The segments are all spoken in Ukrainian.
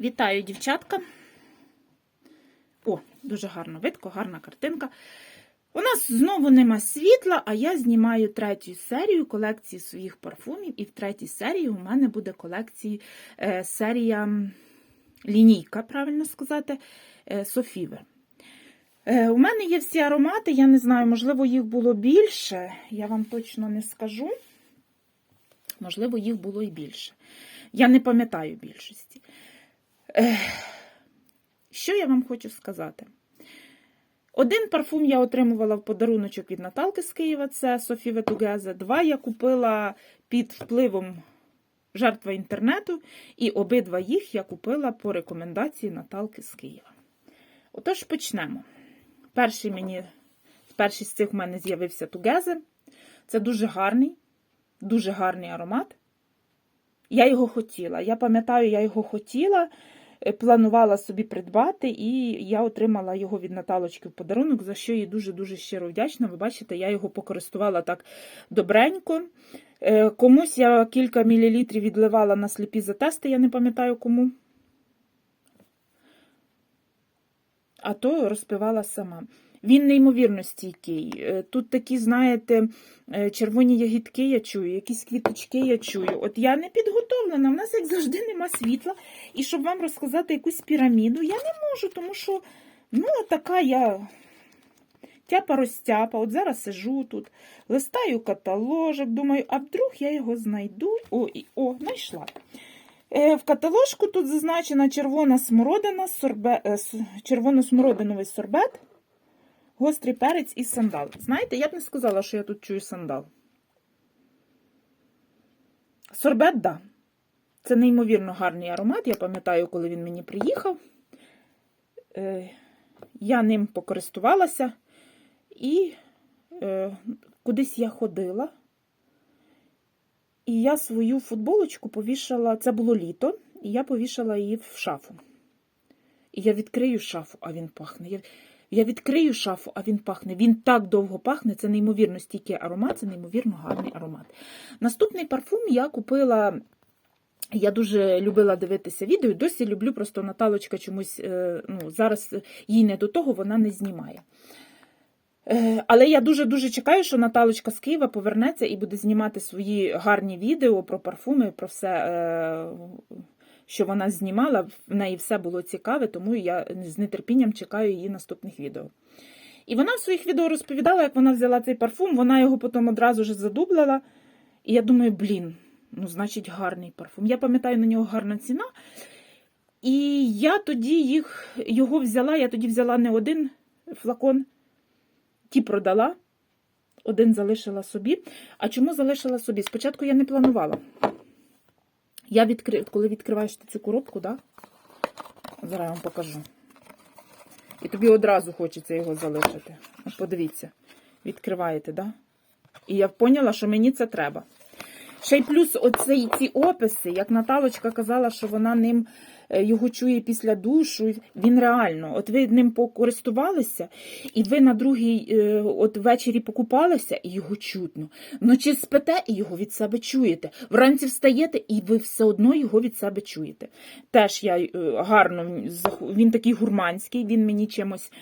Вітаю, дівчатка. О, дуже гарно видко, гарна картинка. У нас знову нема світла, а я знімаю третю серію колекції своїх парфумів. І в третій серії у мене буде колекції е, серія лінійка, правильно сказати, е, Софівер. У мене є всі аромати, я не знаю, можливо, їх було більше, я вам точно не скажу. Можливо, їх було і більше. Я не пам'ятаю більшості. Що я вам хочу сказати? Один парфум я отримувала в подаруночок від Наталки з Києва, це Софі Ветугезе. Два я купила під впливом жертва інтернету, і обидва їх я купила по рекомендації Наталки з Києва. Отож, почнемо. Перший мені, перший з цих в мене з'явився Тугезе. Це дуже гарний, дуже гарний аромат. Я його хотіла. Я пам'ятаю, я його хотіла, планувала собі придбати, і я отримала його від Наталочки в подарунок, за що їй дуже-дуже щиро вдячна. Ви бачите, я його покористувала так добренько. Е, Комусь я кілька мілілітрів відливала на сліпі затести, я не пам'ятаю кому. А то розпивала сама. Він неймовірно стійкий. Е, Тут такі, знаєте, е, червоні ягідки я чую, якісь квіточки я чую. От я не підготовлена, в нас, як завжди, нема світла. І щоб вам розказати якусь піраміду, я не можу, тому що, ну, така я тяпа розтяпа. От зараз сижу тут, листаю каталожок, думаю, а вдруг я його знайду. О, і, о, знайшла. Е, В каталожку тут зазначена червона смородина, сорбе, червоно-смородиновий сорбет, гострий перець і сандал. Знаєте, я б не сказала, що я тут чую сандал. Сорбет. Да. Це неймовірно гарний аромат. Я пам'ятаю, коли він мені приїхав. Е, Я ним покористувалася. І е, кудись я ходила. І я свою футболочку повішала, це було літо, і я повішала її в шафу. І я відкрию шафу, а він пахне. Я, відкрию шафу, а він пахне. Він так довго пахне, це неймовірно стійкий аромат, це неймовірно гарний аромат. Наступний парфум я купила. Я дуже любила дивитися відео, досі люблю, просто Наталочка чомусь е, ну, зараз їй не до того, вона не знімає. Е, Але я дуже-дуже чекаю, що Наталочка з Києва повернеться і буде знімати свої гарні відео про парфуми, про все, е, що вона знімала. В неї все було цікаве, тому я з нетерпінням чекаю її наступних відео. І вона в своїх відео розповідала, як вона взяла цей парфум, вона його потім одразу ж задублила. І я думаю, блін, ну, значить, гарний парфум. Я пам'ятаю, на нього гарна ціна. І я тоді їх, його взяла, я тоді взяла не один флакон. Ті продала, один залишила собі. А чому залишила собі? Спочатку я не планувала. Я відкри... Коли відкриваєш ти цю коробку, да? зараз я вам покажу. І тобі одразу хочеться його залишити. От Подивіться, відкриваєте, да? І я поняла, що мені це треба. Ще й плюс оці ці описи, як Наталочка казала, що вона ним його чує після душу. Він реально, от ви ним покористувалися, і ви на другий е, от ввечері покупалися, і його чутно. Вночі спите, і його від себе чуєте. Вранці встаєте, і ви все одно його від себе чуєте. Теж я е, гарно він такий гурманський, він мені чимось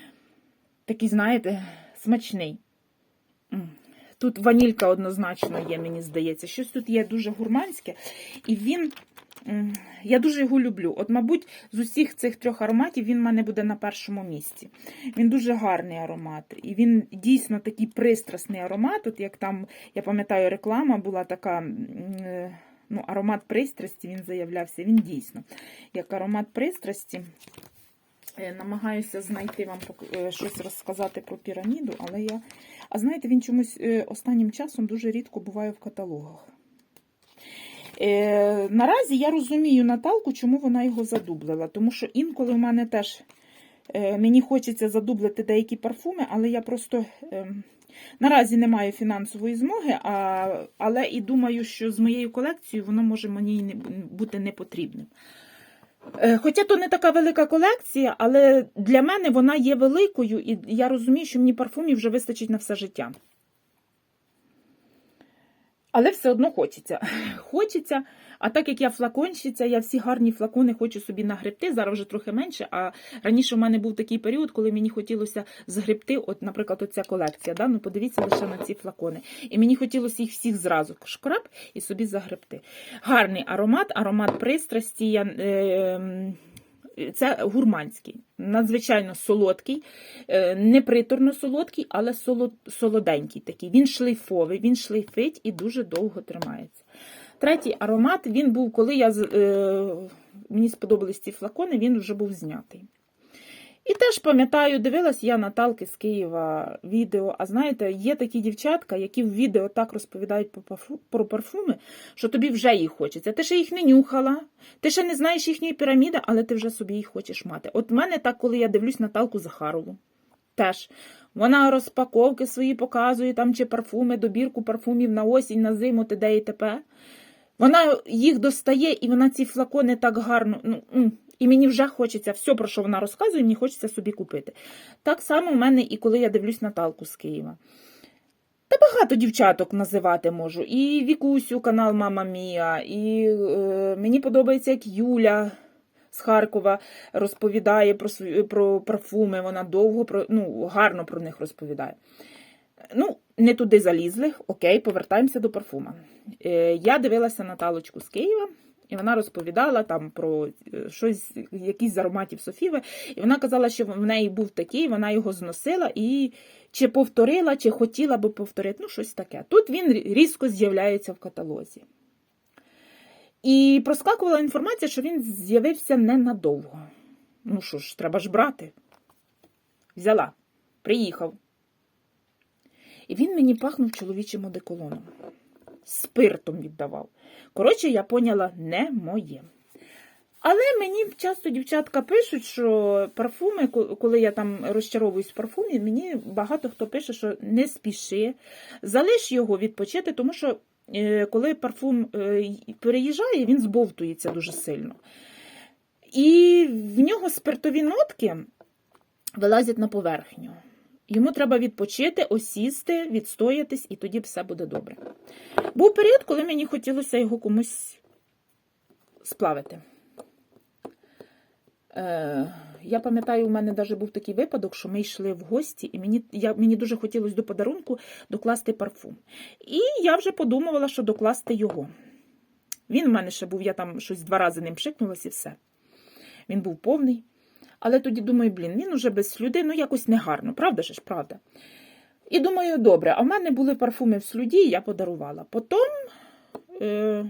такий, знаєте, смачний. Тут ванілька однозначно є, мені здається. Щось тут є дуже гурманське. І він. Я дуже його люблю. От, мабуть, з усіх цих трьох ароматів він в мене буде на першому місці. Він дуже гарний аромат. І він дійсно такий пристрасний аромат. От як там, я пам'ятаю, реклама була така. е, Ну, аромат пристрасті він заявлявся. Він дійсно. Як аромат пристрасті. Е, Намагаюся знайти вам е, щось розказати про піраміду, але я. А знаєте, він чомусь останнім часом дуже рідко буває в каталогах. Е, наразі я розумію Наталку, чому вона його задублила. Тому що інколи в мене теж е, мені хочеться задублити деякі парфуми, але я просто е, наразі не маю фінансової змоги, а, але і думаю, що з моєю колекцією воно може мені не бути не потрібним. Е, Хоча то не така велика колекція, але для мене вона є великою, і я розумію, що мені парфумів вже вистачить на все життя. Але все одно хочеться. Хочеться. А так як я флаконщиця, я всі гарні флакони хочу собі нагребти, зараз вже трохи менше. А раніше в мене був такий період, коли мені хотілося згребти, от, наприклад, оця колекція. Да? Ну, подивіться лише на ці флакони. І мені хотілося їх всіх зразу шкраб і собі загребти. Гарний аромат, аромат пристрасті. Я, е, це гурманський, надзвичайно солодкий, неприторно не приторно солодкий, але солоденький такий. Він шлейфовий, він шлейфить і дуже довго тримається. Третій аромат він був, коли я е, мені сподобались ці флакони, він вже був знятий. І теж пам'ятаю, дивилась я Наталки з Києва відео. А знаєте, є такі дівчатка, які в відео так розповідають про парфуми, що тобі вже їх хочеться. Ти ще їх не нюхала, ти ще не знаєш їхньої піраміди, але ти вже собі їх хочеш мати. От в мене так, коли я дивлюсь Наталку Захарову. Теж вона розпаковки свої показує, там чи парфуми, добірку парфумів на осінь, на зиму, т.д. і т.п. Вона їх достає, і вона ці флакони так гарно. Ну, і мені вже хочеться все, про що вона розказує, мені хочеться собі купити. Так само в мене і коли я дивлюсь Наталку з Києва. Та багато дівчаток називати можу. І Вікусю, канал Мама Мія, і е, мені подобається, як Юля з Харкова розповідає про, про парфуми. Вона довго про, ну, гарно про них розповідає. Ну, не туди залізли. Окей, повертаємося до парфума. Е, я дивилася Наталочку з Києва. І вона розповідала там про е, щось, якісь з ароматів Софіви. І вона казала, що в неї був такий, вона його зносила і чи повторила, чи хотіла би повторити. Ну, щось таке. Тут він різко з'являється в каталозі. І проскакувала інформація, що він з'явився ненадовго. Ну що ж, треба ж брати. Взяла, приїхав. І він мені пахнув чоловічим одеколоном. Спиртом віддавав. Коротше, я поняла, не моє. Але мені часто дівчатка пишуть, що парфуми, коли я там розчаровуюсь в парфумі, мені багато хто пише, що не спіши, залиш його відпочити, тому що е, коли парфум е, переїжджає, він збовтується дуже сильно. І в нього спиртові нотки вилазять на поверхню. Йому треба відпочити, осісти, відстоятись, і тоді все буде добре. Був період, коли мені хотілося його комусь сплавити. Е, я пам'ятаю, у мене навіть був такий випадок, що ми йшли в гості, і мені, я, мені дуже хотілося до подарунку докласти парфум. І я вже подумувала, що докласти його. Він в мене ще був, я там щось два рази ним пшикнулася і все. Він був повний. Але тоді думаю, блін, він уже без слюди, ну якось негарно, правда ж, правда? І думаю, добре, а в мене були парфуми в слюді, я подарувала. Потім е,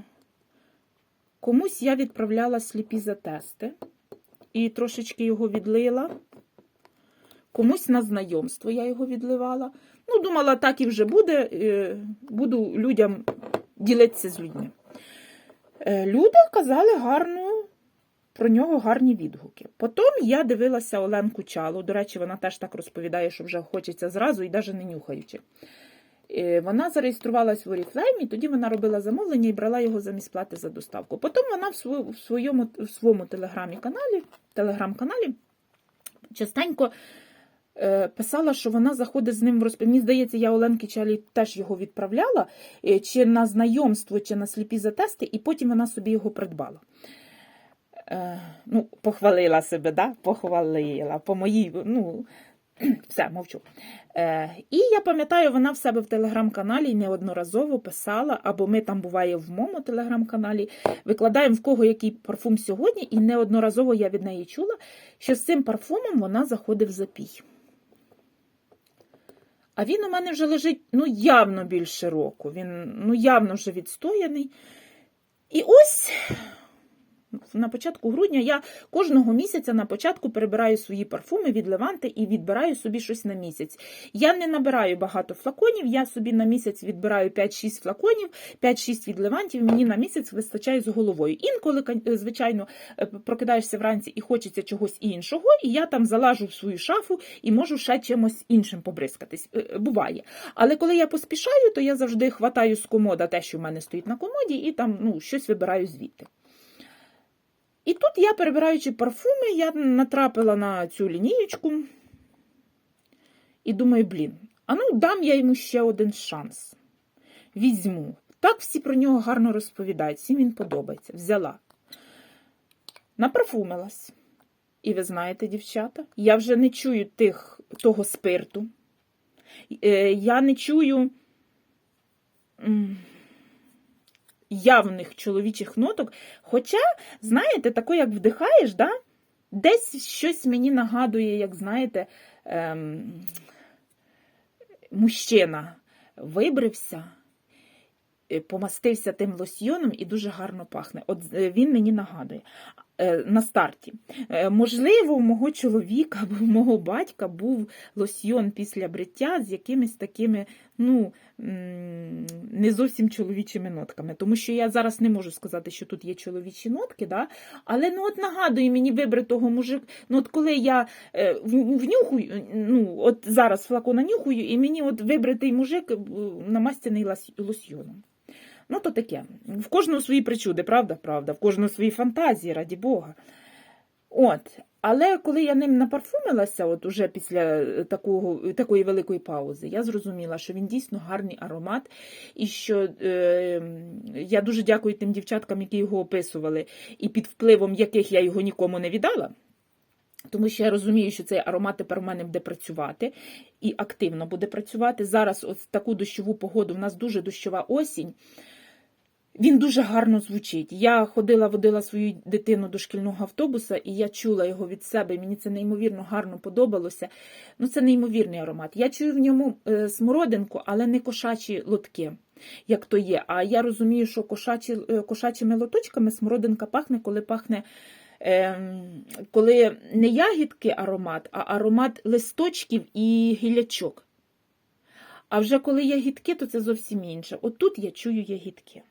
комусь я відправляла сліпі затести і трошечки його відлила. Комусь на знайомство я його відливала. Ну, думала, так і вже буде. е, Буду людям ділитися з людьми. Е, Люди казали гарну про нього гарні відгуки. Потім я дивилася Оленку Чалу. До речі, вона теж так розповідає, що вже хочеться зразу і навіть не нюхаючи. Е, Вона зареєструвалась в Oriflame, і тоді вона робила замовлення і брала його замість плати за доставку. Потім вона в своєму, в своєму телеграм-каналі частенько е, писала, що вона заходить з ним в розпив. Мені здається, я Оленки Чалі теж його відправляла, е, чи на знайомство, чи на сліпі затести, і потім вона собі його придбала. Е, ну, похвалила себе, да? похвалила. По моїй, ну, все, мовчу. Е, і я пам'ятаю, вона в себе в телеграм-каналі неодноразово писала, або ми там буває в моєму телеграм-каналі, викладаємо в кого який парфум сьогодні, і неодноразово я від неї чула, що з цим парфумом вона заходить в запій. А він у мене вже лежить ну, явно більше року. Він ну, явно вже відстояний. І ось на початку грудня я кожного місяця на початку перебираю свої парфуми від Леванти і відбираю собі щось на місяць. Я не набираю багато флаконів, я собі на місяць відбираю 5-6 флаконів, 5-6 від Левантів, мені на місяць вистачає з головою. Інколи, звичайно, е, прокидаєшся вранці і хочеться чогось іншого, і я там залажу в свою шафу і можу ще чимось іншим побризкатись. Е, е, Буває. Але коли я поспішаю, то я завжди хватаю з комода те, що в мене стоїть на комоді, і там ну, щось вибираю звідти. І тут я, перебираючи парфуми, я натрапила на цю лінієчку і думаю, блін, а ну дам я йому ще один шанс. Візьму. Так всі про нього гарно розповідають, всім він подобається. Взяла. Напарфумилась. І ви знаєте, дівчата, я вже не чую тих, того спирту. Е, Я не чую явних чоловічих ноток. Хоча, знаєте, тако, як вдихаєш, да? десь щось мені нагадує, як знаєте, ем, мужчина вибрився, е, помастився тим лосьйоном і дуже гарно пахне. От е, він мені нагадує на старті. Е, Можливо, у мого чоловіка або у мого батька був лосьйон після бриття з якимись такими, ну, не зовсім чоловічими нотками. Тому що я зараз не можу сказати, що тут є чоловічі нотки, да? але ну, от нагадує мені вибритого мужик. Ну, от коли я е, внюхую, ну, от зараз флакона нюхаю, і мені от вибритий мужик е, намастяний лосьйоном. Ну, то таке. В кожного свої причуди, правда? Правда, в кожного свої фантазії, раді Бога. От. Але коли я ним напарфумилася, от уже після е, такого, такої великої паузи, я зрозуміла, що він дійсно гарний аромат, і що е, я дуже дякую тим дівчаткам, які його описували, і під впливом яких я його нікому не віддала. Тому що я розумію, що цей аромат тепер у мене буде працювати і активно буде працювати. Зараз, от в таку дощову погоду, в нас дуже дощова осінь. Він дуже гарно звучить. Я ходила, водила свою дитину до шкільного автобуса, і я чула його від себе. Мені це неймовірно гарно подобалося. Ну, це неймовірний аромат. Я чую в ньому е, смородинку, але не кошачі лотки, як то є. А я розумію, що кошачі, е, кошачими лоточками смородинка пахне, коли пахне. Ем, коли не ягідки аромат, а аромат листочків і гілячок. А вже коли ягідки, то це зовсім інше. От тут я чую ягідки.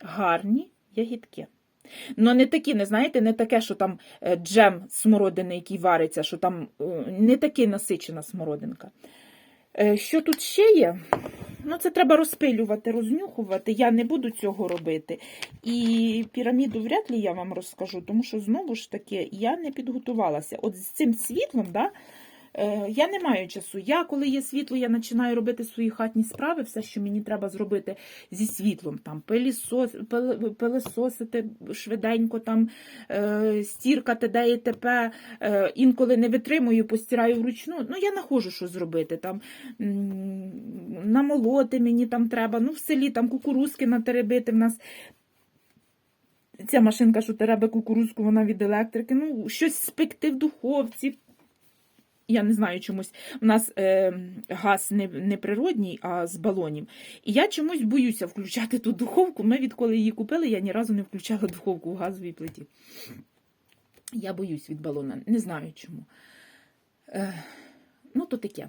Гарні ягідки. Ну, не такі, не знаєте, не таке, що там е, джем смородини, який вариться, що там е, не таки насичена смородинка. Е, Що тут ще є? Ну, це треба розпилювати, рознюхувати. Я не буду цього робити. І піраміду вряд ли я вам розкажу, тому що знову ж таки я не підготувалася. От з цим світлом, да, я не маю часу. Я, коли є світло, я починаю робити свої хатні справи, все, що мені треба зробити зі світлом, там пилисосити швиденько, там е, стіркати де і тепе, е, інколи не витримую, постираю вручну. Ну, я нахожу, що зробити. Там намолоти мені там треба. Ну, в селі там кукурузки натеребити. В нас ця машинка, що теребе кукурузку, вона від електрики. Ну, щось спекти в духовці. Я не знаю чомусь. У нас е, газ не, не природній, а з балонів. І я чомусь боюся включати ту духовку. Ми відколи її купили, я ні разу не включала духовку в газовій плиті. Я боюсь від балона, не знаю чому. Е, ну, то таке.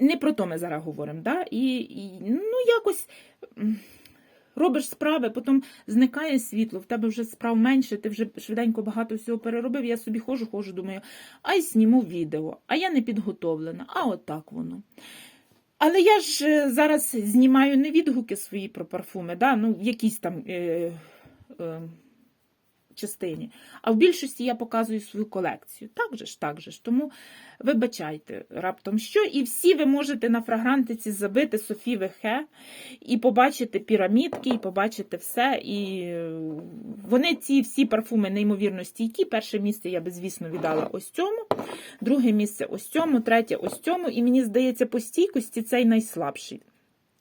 Не про то ми зараз говоримо. Да? І, і, ну, якось робиш справи, потім зникає світло, в тебе вже справ менше, ти вже швиденько багато всього переробив. Я собі хожу, хожу, думаю, ай зніму відео, а я не підготовлена, а отак воно. Але я ж е, зараз знімаю не відгуки свої про парфуми, да? ну, якісь там е, е, частині. А в більшості я показую свою колекцію. Так же ж, так же ж. Тому вибачайте раптом що. І всі ви можете на фрагрантиці забити Софі Вехе і побачити пірамідки, і побачити все. І е, вони ці всі парфуми неймовірно стійкі. Перше місце я би, звісно, віддала ось цьому, друге місце ось цьому, третє ось цьому. І мені здається, по стійкості цей найслабший.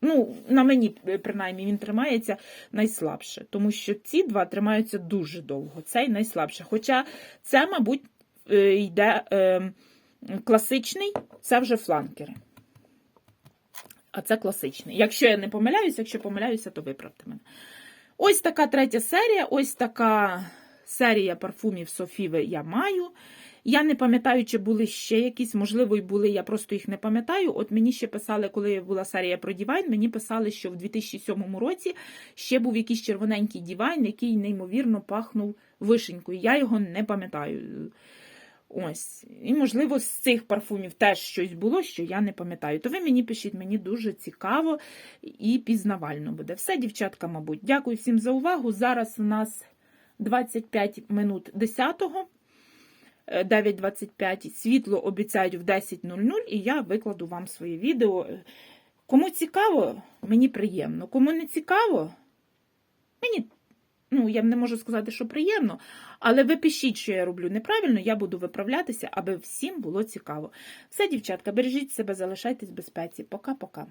Ну, на мені, е, принаймні, він тримається найслабше, тому що ці два тримаються дуже довго. Цей найслабше. Хоча це, мабуть, е, йде е, класичний, це вже фланкери. А це класичний. Якщо я не помиляюся, якщо помиляюся, то виправте мене. Ось така третя серія, ось така серія парфумів Софіви я маю. Я не пам'ятаю, чи були ще якісь, можливо, і були, я просто їх не пам'ятаю. От мені ще писали, коли була серія про Дівайн, мені писали, що в 2007 році ще був якийсь червоненький Дівайн, який неймовірно пахнув вишенькою. Я його не пам'ятаю. Ось. І, можливо, з цих парфумів теж щось було, що я не пам'ятаю. То ви мені пишіть, мені дуже цікаво і пізнавально буде. Все, дівчатка, мабуть. Дякую всім за увагу. Зараз у нас 25 минут 10-го. 9.25. Світло обіцяють в 10.00, і я викладу вам своє відео. Кому цікаво, мені приємно. Кому не цікаво, мені, ну, я не можу сказати, що приємно, але ви пишіть, що я роблю неправильно, я буду виправлятися, аби всім було цікаво. Все, дівчатка, бережіть себе, залишайтесь в безпеці. Пока-пока.